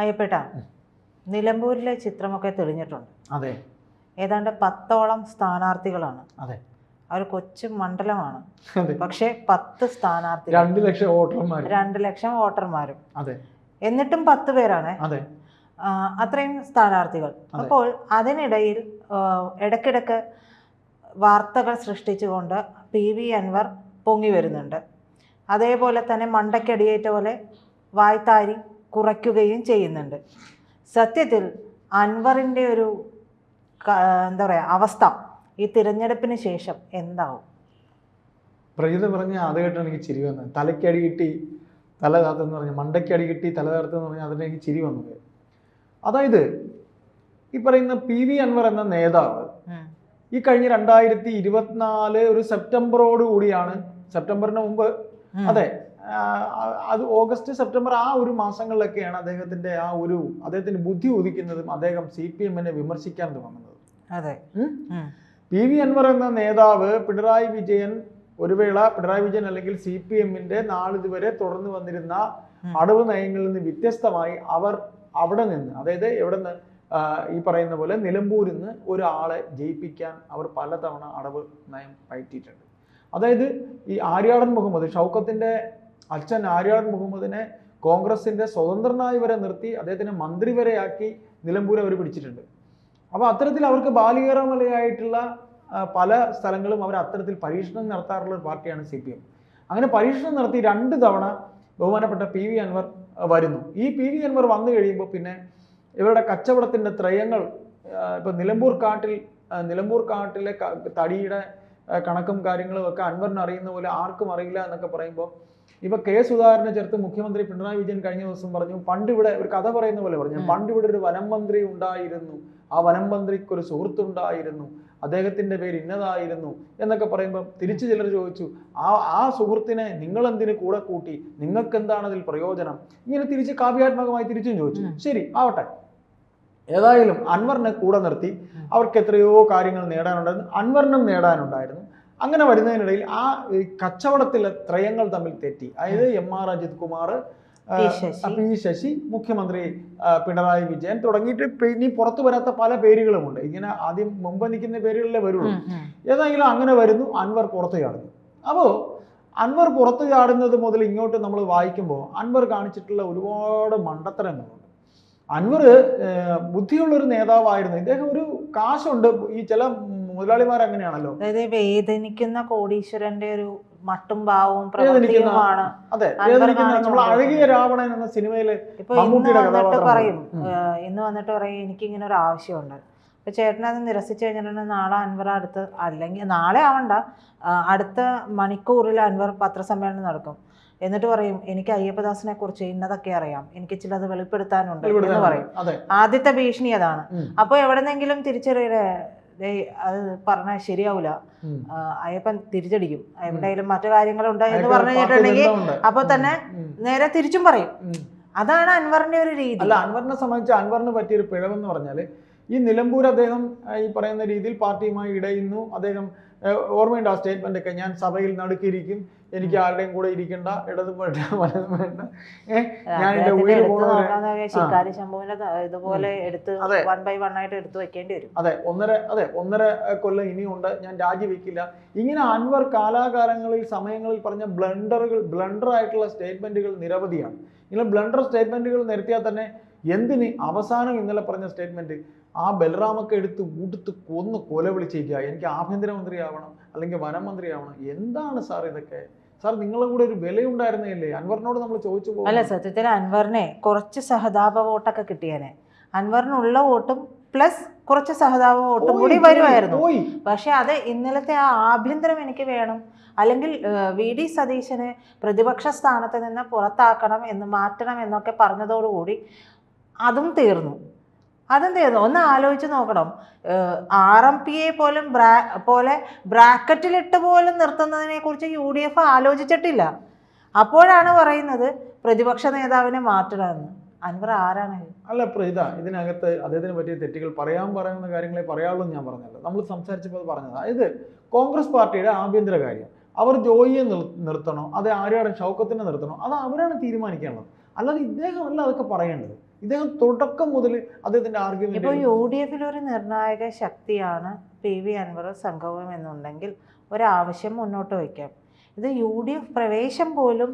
അയ്യപ്പേട്ട നിലമ്പൂരിലെ ചിത്രമൊക്കെ തെളിഞ്ഞിട്ടുണ്ട്. അതെ. ഏതാണ്ട് പത്തോളം സ്ഥാനാർത്ഥികളാണ്. അതെ. അവർ കൊച്ചു മണ്ഡലമാണ്. പക്ഷേ പത്ത് സ്ഥാനാർത്ഥി രണ്ട് ലക്ഷം വോട്ടർമാർ രണ്ട് ലക്ഷം വോട്ടർമാരും. അതെ. എന്നിട്ടും പത്ത് പേരാണ്. അതെ. അത്രയും സ്ഥാനാർത്ഥികൾ. അപ്പോൾ അതിനിടയിൽ ഇടക്കിടക്ക് വാർത്തകൾ സൃഷ്ടിച്ചുകൊണ്ട് പി വി അൻവർ പൊങ്ങി വരുന്നുണ്ട്. അതേപോലെ തന്നെ മണ്ടക്കടിയേറ്റ പോലെ വായ്ത്താരി കുറയ്ക്കുകയും ചെയ്യുന്നുണ്ട്. സത്യത്തിൽ അൻവറിന്റെ ഒരു എന്താ പറയുക അവസ്ഥ ഈ തിരഞ്ഞെടുപ്പിന് ശേഷം എന്താവും? പ്രജിത പറഞ്ഞ അത് കേട്ടാണ് എനിക്ക് ചിരി വന്നത്. തലയ്ക്കടി കിട്ടി തല താത്തെന്ന് പറഞ്ഞ മണ്ടയ്ക്ക് അടി കിട്ടി തല താർത്തെന്ന് പറഞ്ഞാൽ അതിന് എനിക്ക് ചിരി വന്നത്. അതായത് ഈ പറയുന്ന പി വി അൻവർ എന്ന നേതാവ് ഈ കഴിഞ്ഞ രണ്ടായിരത്തി ഇരുപത്തിനാല് ഒരു സെപ്റ്റംബറോട് കൂടിയാണ് സെപ്റ്റംബറിന് മുമ്പ്. അതെ. അത് ഓഗസ്റ്റ് സെപ്റ്റംബർ ആ ഒരു മാസങ്ങളിലൊക്കെയാണ് അദ്ദേഹത്തിന്റെ ആ ഒരു അദ്ദേഹത്തിന്റെ ബുദ്ധി ഉദിക്കുന്നതും അദ്ദേഹം സി പി എമ്മിനെ വിമർശിക്കാൻ തുടങ്ങുന്നത്. അതെ. പി വി അൻവർ എന്ന നേതാവ് പിണറായി വിജയൻ ഒരു വേള പിണറായി വിജയൻ അല്ലെങ്കിൽ സി പി എമ്മിന്റെ നാളിതുവരെ തുടർന്നു വന്നിരുന്ന. അടവ് നയങ്ങളിൽ നിന്ന് വ്യത്യസ്തമായി അവർ അവിടെ നിന്ന് അതായത് എവിടെ നിന്ന് ഈ പറയുന്ന പോലെ നിലമ്പൂരിൽ നിന്ന് ഒരാളെ ജയിപ്പിക്കാൻ അവർ പലതവണ അടവ് നയം പയറ്റിയിട്ടുണ്ട്. അതായത് ഈ ആര്യാടൻ മുഹമ്മദ് ഷൗക്കത്തിന്റെ അച്ഛൻ ആര്യാടൻ മുഹമ്മദിനെ കോൺഗ്രസിന്റെ സ്വതന്ത്രനായി വരെ നിർത്തി അദ്ദേഹത്തിനെ മന്ത്രി വരെയാക്കി നിലമ്പൂർ അവർ പിടിച്ചിട്ടുണ്ട്. അപ്പോൾ അത്തരത്തിൽ അവർക്ക് ബാലികേറമലയായിട്ടുള്ള പല സ്ഥലങ്ങളും അവർ അത്തരത്തിൽ പരീക്ഷണം നടത്താറുള്ള ഒരു പാർട്ടിയാണ് സി പി എം. അങ്ങനെ പരീക്ഷണം നടത്തി രണ്ട് തവണ ബഹുമാനപ്പെട്ട പി വി അൻവർ വരുന്നു. ഈ പി വി അൻവർ വന്നു കഴിയുമ്പോൾ പിന്നെ ഇവരുടെ കച്ചവടത്തിന്റെ ത്രയങ്ങൾ ഇപ്പൊ നിലമ്പൂർ കാട്ടിൽ നിലമ്പൂർ കാട്ടിലെ തടിയുടെ കണക്കും കാര്യങ്ങളും ഒക്കെ അൻവറിന് അറിയുന്ന പോലെ ആർക്കും അറിയില്ല എന്നൊക്കെ പറയുമ്പോൾ ഇപ്പൊ കെ സുധാകരനെ ചേർത്ത് മുഖ്യമന്ത്രി പിണറായി വിജയൻ കഴിഞ്ഞ ദിവസം പറഞ്ഞു പണ്ട് ഇവിടെ ഒരു കഥ പറയുന്ന പോലെ പറഞ്ഞു. പണ്ട് ഇവിടെ ഒരു വനം മന്ത്രി ഉണ്ടായിരുന്നു. ആ വനം മന്ത്രിക്ക് ഒരു സുഹൃത്തുണ്ടായിരുന്നു അദ്ദേഹത്തിന്റെ പേര് ഇന്നതായിരുന്നു. എന്നൊക്കെ പറയുമ്പോൾ തിരിച്ചു ചിലർ ചോദിച്ചു ആ ആ സുഹൃത്തിനെ നിങ്ങൾ എന്തിനു കൂടെ കൂട്ടി? നിങ്ങൾക്ക് എന്താണ് അതിൽ പ്രയോജനം? ഇങ്ങനെ തിരിച്ച് കാവ്യാത്മകമായി തിരിച്ചും ചോദിച്ചു. ശരി ആവട്ടെ. ഏതായാലും അൻവറിനെ കൂടെ നിർത്തി. അവർക്ക് എത്രയോ കാര്യങ്ങൾ നേടാനുണ്ടായിരുന്നു അൻവറിനും നേടാനുണ്ടായിരുന്നു അങ്ങനെ വരുന്നതിനിടയിൽ ആ കച്ചവടത്തിലെ ത്രയങ്ങൾ തമ്മിൽ തെറ്റി അതായത് M R Ajith Kumar P. Sasi. മുഖ്യമന്ത്രി പിണറായി വിജയൻ തുടങ്ങിയിട്ട് ഇനി പുറത്തു വരാത്ത പല പേരുകളുമുണ്ട് ഇങ്ങനെ ആദ്യം മുമ്പ് നിൽക്കുന്ന പേരുകളിലെ വരുള്ളൂ. ഏതെങ്കിലും അങ്ങനെ വരുന്നു അൻവർ പുറത്തു ചാടുന്നു അപ്പോൾ അൻവർ പുറത്തു ചാടുന്നത് മുതൽ ഇങ്ങോട്ട് നമ്മൾ വായിക്കുമ്പോൾ അൻവർ കാണിച്ചിട്ടുള്ള ഒരുപാട് മണ്ടത്തരങ്ങളുണ്ട് അൻവർ ബുദ്ധിയുള്ള ബുദ്ധിയുള്ളൊരു നേതാവായിരുന്നു. ഇദ്ദേഹം ഒരു കാശുണ്ട്. ഈ ചില മുതലാളിമാർ അങ്ങനെയാണല്ലോ. അതായത് വേദനിക്കുന്ന കോടീശ്വരന്റെ ഒരു മട്ടും ഭാവവും വേദനിക്കുന്ന അതെ നമ്മൾ അഴകിയ. രാവണൻ എന്ന സിനിമയിലെ ഇപ്പൊ ഇന്ന് മമ്മൂട്ടിയുടെ വന്നിട്ട് പറയും. ഇന്ന് വന്നിട്ട് പറയും എനിക്ക് ഇങ്ങനെ ഒരു ആവശ്യമുണ്ട്. അപ്പൊ ചേട്ടൻ അത് നിരസിച്ചു കഴിഞ്ഞിട്ടുണ്ടെങ്കിൽ നാളെ അൻവർ അടുത്ത് അല്ലെങ്കിൽ നാളെ ആവണ്ട അടുത്ത മണിക്കൂറിൽ അൻവർ പത്രസമ്മേളനം നടക്കും. എന്നിട്ട് പറയും എനിക്ക് അയ്യപ്പദാസിനെ കുറിച്ച് ഇന്നതൊക്കെ അറിയാം. എനിക്ക് ചിലത് വെളിപ്പെടുത്താനുണ്ട് എന്ന് പറയും. ആദ്യത്തെ ഭീഷണി അതാണ്. അപ്പൊ അപ്പോൾ എവിടെന്നെങ്കിലും തിരിച്ചറിയേ അത് പറഞ്ഞാൽ ശരിയാവില്ല. അയ്യപ്പൻ തിരിച്ചടിക്കും. എവിടെയെങ്കിലും മറ്റു കാര്യങ്ങളുണ്ട് എന്ന് പറഞ്ഞു കേട്ടിട്ടുണ്ടെങ്കിൽ കഴിഞ്ഞിട്ടുണ്ടെങ്കിൽ ബന്ധമുണ്ട്. അപ്പൊ തന്നെ നേരെ തിരിച്ചും പറയും. അതാണ് അൻവറിന്റെ ഒരു രീതി. അല്ല അൻവറിനെ സംബന്ധിച്ച് അൻവറിന് പറ്റിയൊരു പിഴവെന്ന് പറഞ്ഞാൽ ഈ നിലമ്പൂർ അദ്ദേഹം ഈ പറയുന്ന രീതിയിൽ പാർട്ടിയുമായി ഇടയുന്നു. അദ്ദേഹം ഓർമ്മയുണ്ട് ആ സ്റ്റേറ്റ്മെന്റ് ഒക്കെ. ഞാൻ സഭയിൽ നടുക്കിയിരിക്കും. എനിക്ക് ആരുടെയും കൂടെ ഇരിക്കണ്ട. ഇടതും വേണ്ട വലതും വേണ്ട. ഞാൻ എന്റെ ഉയരം ഇതുപോലെ എടുത്ത് അതെ. വൺ ബൈ വൺ ആയിട്ട് എടുത്ത് വെക്കേണ്ടി വരും. അതെ ഒന്നര അതെ ഒന്നര കൊല്ലം ഇനിയുണ്ട്. ഞാൻ രാജിവെക്കില്ല. ഇങ്ങനെ അൻവർ കാലാകാലങ്ങളിൽ സമയങ്ങളിൽ പറഞ്ഞ ബ്ലണ്ടറുകൾ ബ്ലണ്ടർ ആയിട്ടുള്ള സ്റ്റേറ്റ്മെന്റുകൾ നിരവധിയാണ്. ഇങ്ങനെ ബ്ലണ്ടർ സ്റ്റേറ്റ്മെന്റുകൾ നിരത്തിയാൽ തന്നെ എന്തിന് അവസാനം ഇന്നലെ പറഞ്ഞ സ്റ്റേറ്റ്മെന്റ് ആ ബലറാമൊക്കെ എടുത്ത് ഊട്ടത്ത് കൊന്ന് കൊല വിളിച്ചേക്കുക എനിക്ക് ആഭ്യന്തരമന്ത്രി ആവണം അല്ലെങ്കിൽ വനമന്ത്രി ആവണം എന്താണ് സാർ ഇതൊക്കെ? സാർ നിങ്ങളുടെ കൂടെ ഒരു വിലയുണ്ടായിരുന്നില്ലേ? അൻവറിനോട് നമ്മൾ ചോദിച്ചു പോകും അല്ല സത്യത്തിൽ അൻവറിനെ കുറച്ച് സഹതാപ വോട്ടൊക്കെ കിട്ടിയേനെ. അൻവറിനുള്ള വോട്ടും പ്ലസ് കുറച്ച് സഹതാപ വോട്ടും കൂടി വരുമായിരുന്നു. പക്ഷെ അത് ഇന്നലത്തെ ആ ആഭ്യന്തരം എനിക്ക് വേണം. അല്ലെങ്കിൽ വി. ഡി. സതീശനെ പ്രതിപക്ഷ സ്ഥാനത്ത് നിന്ന് പുറത്താക്കണം എന്ന് മാറ്റണം എന്നൊക്കെ പറഞ്ഞതോടുകൂടി അതും തീർന്നു. അതും തീർന്നു. ഒന്ന് ആലോചിച്ച് നോക്കണം. ആർ എം പിയെ പോലും ബ്രാ പോലെ ബ്രാക്കറ്റിലിട്ട് പോലും നിർത്തുന്നതിനെ കുറിച്ച് യു ഡി എഫ് ആലോചിച്ചിട്ടില്ല. അപ്പോഴാണ് പറയുന്നത് പ്രതിപക്ഷ നേതാവിനെ മാറ്റണമെന്ന്. അൻവർ ആരാണ്? അല്ല പ്രീത ഇതിനകത്ത് അദ്ദേഹത്തിന് പറ്റിയ തെറ്റുകൾ പറയാൻ പറയുന്ന കാര്യങ്ങളെ പറയാനുള്ളൂ ഞാൻ പറഞ്ഞല്ലോ. നമ്മൾ സംസാരിച്ചപ്പോൾ പറഞ്ഞത്. അതായത് കോൺഗ്രസ് പാർട്ടിയുടെ ആഭ്യന്തര കാര്യം. അവർ ജോയിയെ നിർത്തണോ? അത് ആര്യാടൻ ഷൗക്കത്തിനെ നിർത്തണോ? അത് അവരാണ് തീരുമാനിക്കേണ്ടത്. അല്ലാതെ ഇദ്ദേഹമല്ല അതൊക്കെ പറയേണ്ടത്. ഇദ്ദേഹം തുടക്കം മുതൽ അദ്ദേഹത്തിന്റെ ഇപ്പൊ ആർഗ്യുമെന്റ് യു ഡി എഫിൽ ഒരു നിർണായക ശക്തിയാണ് പി വി അൻവർ സംഘവും എന്നുണ്ടെങ്കിൽ ഒരാവശ്യം മുന്നോട്ട് വയ്ക്കാം. ഇത് യു ഡി എഫ് പ്രവേശം പോലും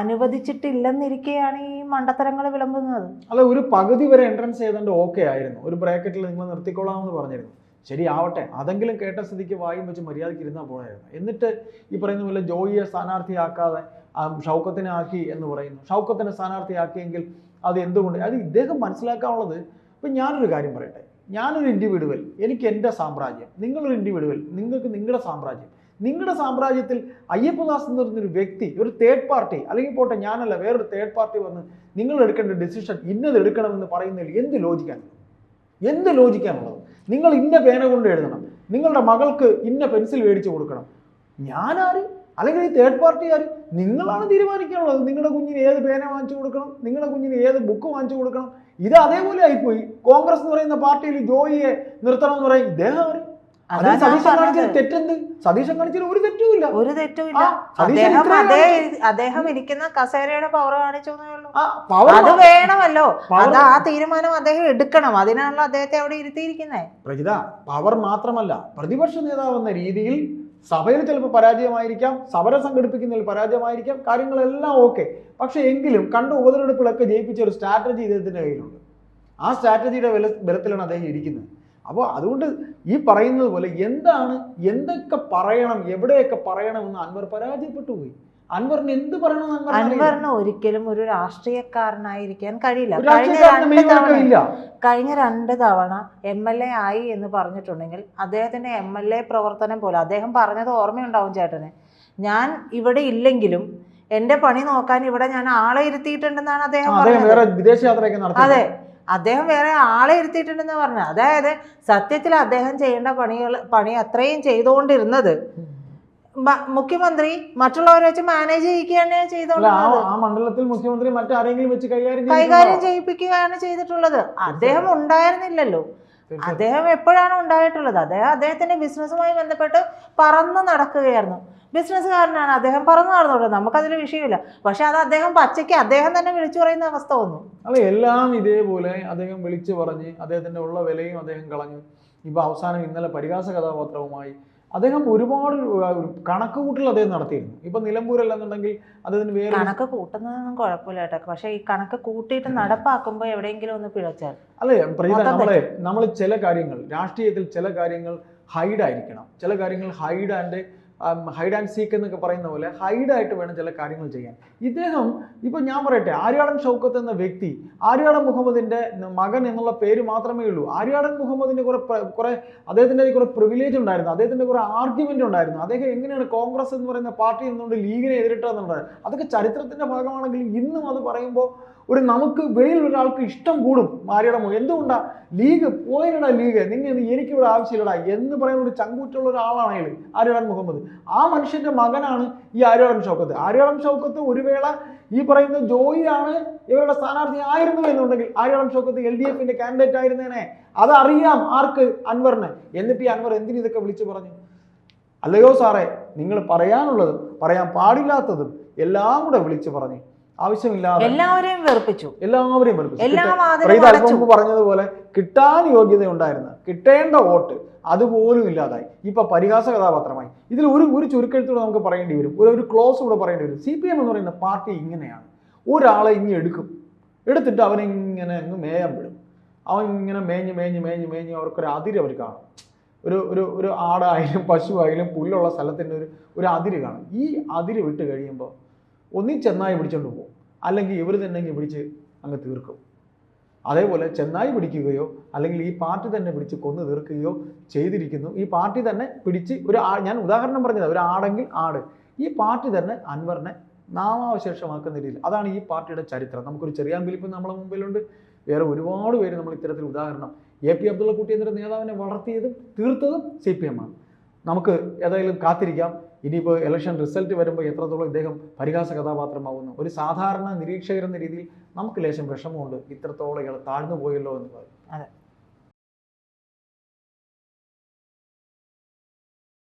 അനുവദിച്ചിട്ടില്ലെന്നിരിക്കെയാണ് ഈ മണ്ടത്തരങ്ങൾ വിളമ്പുന്നത്. അല്ല ഒരു പകുതി വരെ എൻട്രൻസ് ചെയ്തോണ്ട് ഓക്കെ ആയിരുന്നു. ഒരു ബ്രാക്കറ്റിൽ നിങ്ങൾ നിർത്തിക്കൊള്ളാമെന്ന് പറഞ്ഞിരുന്നു. ശരി ആവട്ടെ അതെങ്കിലും കേട്ട സ്ഥിതിക്ക് വായും വെച്ച് മര്യാദയ്ക്ക് ഇരുന്നാൽ പോയായിരുന്നു എന്നിട്ട് ഈ പറയുന്ന പോലെ ജോയിയെ സ്ഥാനാർത്ഥിയാക്കാതെ ഷൗക്കത്തിനാക്കി ഷൗക്കത്തിനെ ആക്കി എന്ന് പറയുന്നു. ഷൗക്കത്തിനെ സ്ഥാനാർത്ഥിയാക്കിയെങ്കിൽ അത് എന്തുകൊണ്ട് അത് ഇദ്ദേഹം മനസ്സിലാക്കാനുള്ളത് ഇപ്പം ഞാനൊരു കാര്യം പറയട്ടെ. ഞാനൊരു ഇൻഡിവിഡുവൽ എനിക്ക് എന്റെ സാമ്രാജ്യം നിങ്ങളൊരു ഇൻഡിവിഡുവൽ നിങ്ങൾക്ക് നിങ്ങളുടെ സാമ്രാജ്യം. നിങ്ങളുടെ സാമ്രാജ്യത്തിൽ അയ്യപ്പദാസ് എന്ന് പറയുന്നൊരു വ്യക്തി ഒരു തേർഡ് പാർട്ടി അല്ലെങ്കിൽ പോട്ടെ ഞാനല്ല വേറൊരു തേർഡ് പാർട്ടി വന്ന് നിങ്ങൾ എടുക്കേണ്ട ഡിസിഷൻ ഇന്നത് എടുക്കണമെന്ന് പറയുന്നതിൽ എന്ത് ലോജിക്കാണ് എന്ത് ലോജിക്കാനുള്ളത് നിങ്ങൾ ഇന്ന പേന കൊണ്ട് എഴുതണം. നിങ്ങളുടെ മകൾക്ക് ഇന്ന പെൻസിൽ മേടിച്ചു കൊടുക്കണം. ഞാനാര്? അല്ലെങ്കിൽ ഈ തേർഡ് പാർട്ടി ആര് നിങ്ങളാണ് തീരുമാനിക്കാനുള്ളത്. നിങ്ങളുടെ കുഞ്ഞിന് ഏത് പേന വാങ്ങിച്ചു കൊടുക്കണം? നിങ്ങളുടെ കുഞ്ഞിന് ഏത് ബുക്ക് വാങ്ങിച്ചു കൊടുക്കണം? ഇത് അതേപോലെ ആയിപ്പോയി. കോൺഗ്രസ് എന്ന് പറയുന്ന പാർട്ടിയിൽ ജോയിയെ നിർത്തണം എന്ന് പറയും. ഇദ്ദേഹം ആര്? സതീശൻ കാണിച്ചത് തെറ്റെന്ത്? സതീശൻ കാണിച്ചതിൽ ഒരു തെറ്റുമില്ല ഒരു തെറ്റുമില്ല അദ്ദേഹം അതേ അദ്ദേഹം ഇരിക്കുന്ന കസേരയുടെ പവർ കാണിച്ചു അത് വേണമല്ലോ. അത് ആ തീരുമാനം അദ്ദേഹം എടുക്കണം. അതിനാണല്ലോ അദ്ദേഹത്തെ അവിടെ ഇരുത്തിയിരിക്കുന്നത് പ്രജിത പവർ മാത്രമല്ല. പ്രതിപക്ഷ നേതാവ് എന്ന രീതിയിൽ സഭയിൽ ചിലപ്പോൾ പരാജയമായിരിക്കാം സമരം സംഘടിപ്പിക്കുന്നതിൽ പരാജയമായിരിക്കാം കാര്യങ്ങളെല്ലാം ഓക്കെ പക്ഷെ എങ്കിലും കണ്ട ഉപതെരഞ്ഞെടുപ്പിലൊക്കെ ജയിപ്പിച്ച ഒരു സ്ട്രാറ്റജി ഇദ്ദേഹത്തിന്റെ കയ്യിലുണ്ട്. ആ സ്ട്രാറ്റജിയുടെ ബല ബലത്തിലാണ് അദ്ദേഹം ഇരിക്കുന്നത്. അപ്പോൾ അതുകൊണ്ട് ഈ പറയുന്നത് പോലെ എന്താണ് എന്തൊക്കെ പറയണം എവിടെയൊക്കെ പറയണമെന്ന് അൻവർ പരാജയപ്പെട്ടു പോയി. അൻവറിന് എന്ത് പറയണമെന്ന് അൻവറിന് ഒരിക്കലും ഒരു രാഷ്ട്രീയക്കാരനായിരിക്കാൻ കഴിയില്ല. കഴിഞ്ഞ രണ്ട് തവണ മെയ്വഴക്കം കഴിഞ്ഞ രണ്ട് തവണ എം എൽ എ ആയി എന്ന് പറഞ്ഞിട്ടുണ്ടെങ്കിൽ അദ്ദേഹത്തിന്റെ എം എൽ എ പ്രവർത്തനം പോലെ അദ്ദേഹം പറഞ്ഞത് ഓർമ്മയുണ്ടാവും ചേട്ടന്. ഞാൻ ഇവിടെ ഇല്ലെങ്കിലും എന്റെ പണി നോക്കാൻ ഇവിടെ ഞാൻ ആളെ ഇരുത്തിയിട്ടുണ്ടെന്നാണ് അദ്ദേഹം പറഞ്ഞത്. അതെ. അദ്ദേഹം വേറെ ആളെ ഇരുത്തിയിട്ടുണ്ടെന്ന് പറഞ്ഞു അതായത് സത്യത്തിൽ അദ്ദേഹം ചെയ്യേണ്ട പണികൾ പണി അത്രയും ചെയ്തുകൊണ്ടിരുന്നത് മുഖ്യമന്ത്രി മറ്റുള്ളവരെ വെച്ച് മാനേജ് ചെയ്യിക്കുകയാണ് ചെയ്തോളാം ആ മണ്ഡലത്തിൽ മുഖ്യമന്ത്രി മറ്റാരെങ്കിലും വെച്ച് കൈകാര്യം കൈകാര്യം ചെയ്യിപ്പിക്കുകയാണ് ചെയ്തിട്ടുള്ളത്. അദ്ദേഹം ഉണ്ടായിരുന്നില്ലല്ലോ. അദ്ദേഹം എപ്പോഴാണ് ഉണ്ടായിട്ടുള്ളത്? അദ്ദേഹം അദ്ദേഹത്തിന്റെ ബിസിനസ്സുമായി ബന്ധപ്പെട്ട് പറന്ന് നടക്കുകയായിരുന്നു. ബിസിനസ്സുകാരനാണ് അദ്ദേഹം പറന്ന് നടന്നുള്ളത് നമുക്കതിൽ വിഷയമില്ല. പക്ഷെ അത് അദ്ദേഹം പച്ചയ്ക്ക് അദ്ദേഹം തന്നെ വിളിച്ചു പറയുന്ന അവസ്ഥ വന്നു. അല്ല എല്ലാം ഇതേപോലെ അദ്ദേഹം വിളിച്ചു പറഞ്ഞ് അദ്ദേഹത്തിന്റെ ഉള്ള വിലയും അദ്ദേഹം കളഞ്ഞു. ഇപ്പൊ അവസാനം ഇന്നലെ പരിഹാസ കഥാപാത്രവുമായി അദ്ദേഹം ഒരുപാട് കണക്ക് കൂട്ടൽ അദ്ദേഹം നടത്തിയിരുന്നു. ഇപ്പൊ നിലമ്പൂരല്ലെന്നുണ്ടെങ്കിൽ അദ്ദേഹത്തിന് വേറെ കണക്ക് കൂട്ടുന്നതൊന്നും കുഴപ്പമില്ല കേട്ടോ. പക്ഷെ ഈ കണക്ക് കൂട്ടിയിട്ട് നടപ്പാക്കുമ്പോൾ എവിടെയെങ്കിലും ഒന്ന് പിഴച്ചാൽ. അല്ലെ പ്രീത നമ്മളെ നമ്മൾ ചില കാര്യങ്ങൾ രാഷ്ട്രീയത്തിൽ ചില കാര്യങ്ങൾ ഹൈഡ് ആയിരിക്കണം. ചില കാര്യങ്ങൾ hide and hide and seek എന്നൊക്കെ പറയുന്ന പോലെ ഹൈഡായിട്ട് വേണം ചില കാര്യങ്ങൾ ചെയ്യാൻ. ഇദ്ദേഹം ഇപ്പൊ ഞാൻ പറയട്ടെ ആര്യാടൻ ഷൗക്കത്ത് എന്ന വ്യക്തി ആര്യാടൻ മുഹമ്മദിന്റെ മകൻ എന്നുള്ള പേര് മാത്രമേ ഉള്ളൂ. ആര്യാടൻ മുഹമ്മദിന്റെ കുറെ കുറെ അദ്ദേഹത്തിന്റെ കുറെ പ്രിവിലേജ് ഉണ്ടായിരുന്നു. അദ്ദേഹത്തിന്റെ കുറെ ആർഗ്യുമെന്റ് ഉണ്ടായിരുന്നു. അദ്ദേഹം എങ്ങനെയാണ് കോൺഗ്രസ് എന്ന് പറയുന്ന പാർട്ടി എന്നുകൊണ്ട് ലീഗിനെ എതിരിട്ടതെന്നുള്ളത്? അതൊക്കെ ചരിത്രത്തിന്റെ ഭാഗമാണെങ്കിലും ഇന്നും അത് പറയുമ്പോൾ ഒരു നമുക്ക് വെളിയിൽ ഒരാൾക്ക് ഇഷ്ടം കൂടും. മുഖം എന്തുകൊണ്ടാ ലീഗ് പോയിരടാ ലീഗ്? നിങ്ങൾ എനിക്ക് ഇവിടെ ആവശ്യമില്ലടാ എന്ന് പറയുന്ന ഒരു ചങ്കൂറ്റുള്ള ഒരാളാണ് അയാൾ മുഹമ്മദ്. ആ മനുഷ്യന്റെ മകനാണ് ഈ ആര്യാടൻ ഷൗക്കത്ത്. ആര്യാടൻ ഷൗക്കത്ത് ഒരു വേള ഈ പറയുന്ന ജോയിയാണ് ഇവരുടെ സ്ഥാനാർത്ഥി ആയിരുന്നു എന്നുണ്ടെങ്കിൽ ആര്യാടൻ ഷൗക്കത്ത് എൽ ഡി എഫിന്റെ കാൻഡിഡേറ്റ് ആയിരുന്നേനെ. അതറിയാം ആർക്ക്? അൻവറിന്. എന്നിട്ട് ഈ അൻവർ എന്തിനു ഇതൊക്കെ വിളിച്ചു പറഞ്ഞു? അല്ലയോ സാറേ നിങ്ങൾ പറയാനുള്ളതും പറയാൻ പാടില്ലാത്തതും എല്ലാം കൂടെ വിളിച്ചു പറഞ്ഞു ആവശ്യമില്ലാതെ എല്ലാവരെയും വെറുപ്പിച്ചു. എല്ലാവരെയും വെറുപ്പിച്ചു. പറഞ്ഞതുപോലെ കിട്ടാൻ യോഗ്യത ഉണ്ടായിരുന്ന കിട്ടേണ്ട വോട്ട് അതുപോലും ഇല്ലാതായി. ഇപ്പൊ പരിഹാസ കഥാപാത്രമായി. ഇതിൽ ഒരു ഒരു ചുരുക്കെഴുത്തൂടെ നമുക്ക് പറയേണ്ടി വരും. ഒരു ഒരു ക്ലോസ് കൂടെ പറയേണ്ടി വരും. സി പി എം എന്ന് പറയുന്ന പാർട്ടി ഇങ്ങനെയാണ്. ഒരാളെ ഇങ്ങനെ എടുക്കും. എടുത്തിട്ട് അവനെ ഇങ്ങനെ അങ്ങ് മേയാൻ വിടും. അവൻ ഇങ്ങനെ മേഞ്ഞ് മേഞ്ഞ് മേഞ്ഞ് മേഞ്ഞ് അവർക്കൊരു അതിര് അവർ കാണും. ഒരു ഒരു ഒരു ആടായാലും പശുവായാലും പുല്ലുള്ള സ്ഥലത്തിന്റെ ഒരു ഒരു അതിര് കാണും. ഈ അതിര് വിട്ട് കഴിയുമ്പോൾ ഒന്നീ ചെന്നായി പിടിച്ചോണ്ട് പോകും. അല്ലെങ്കിൽ ഇവർ തന്നെ പിടിച്ച് അങ്ങ് തീർക്കും. അതേപോലെ ചെന്നായി പിടിക്കുകയോ അല്ലെങ്കിൽ ഈ പാർട്ടി തന്നെ പിടിച്ച് കൊന്നു തീർക്കുകയോ ചെയ്തിരിക്കുന്നു. ഈ പാർട്ടി തന്നെ പിടിച്ച് ഒരു ഞാൻ ഉദാഹരണം പറഞ്ഞത് ഒരു ആടെങ്കിൽ ആട്. ഈ പാർട്ടി തന്നെ അൻവറിനെ നാമാവശേഷമാക്കുന്ന രീതിയിൽ. അതാണ് ഈ പാർട്ടിയുടെ ചരിത്രം. നമുക്കൊരു ചെറിയ ഫിലിപ്പ് നമ്മളെ മുമ്പിലുണ്ട്. വേറെ ഒരുപാട് പേര് നമ്മൾ ഇത്തരത്തിൽ ഉദാഹരണം. എ പി അബ്ദുള്ള കുട്ടി എന്നൊരു നേതാവിനെ വളർത്തിയതും തീർത്തതും സി പി എം ആണ്. നമുക്ക് ഏതായാലും കാത്തിരിക്കാം. ഇനിയിപ്പോൾ ഇലക്ഷൻ റിസൾട്ട് വരുമ്പോൾ എത്രത്തോളം ഇദ്ദേഹം പരിഹാസ കഥാപാത്രമാകുന്നു ഒരു സാധാരണ നിരീക്ഷകരെന്ന രീതിയിൽ നമുക്ക് ലേശം വിഷമമുണ്ട്. ഇത്രത്തോളം ഇയാൾ താഴ്ന്നു പോയല്ലോ എന്ന് പറയും. അതെ.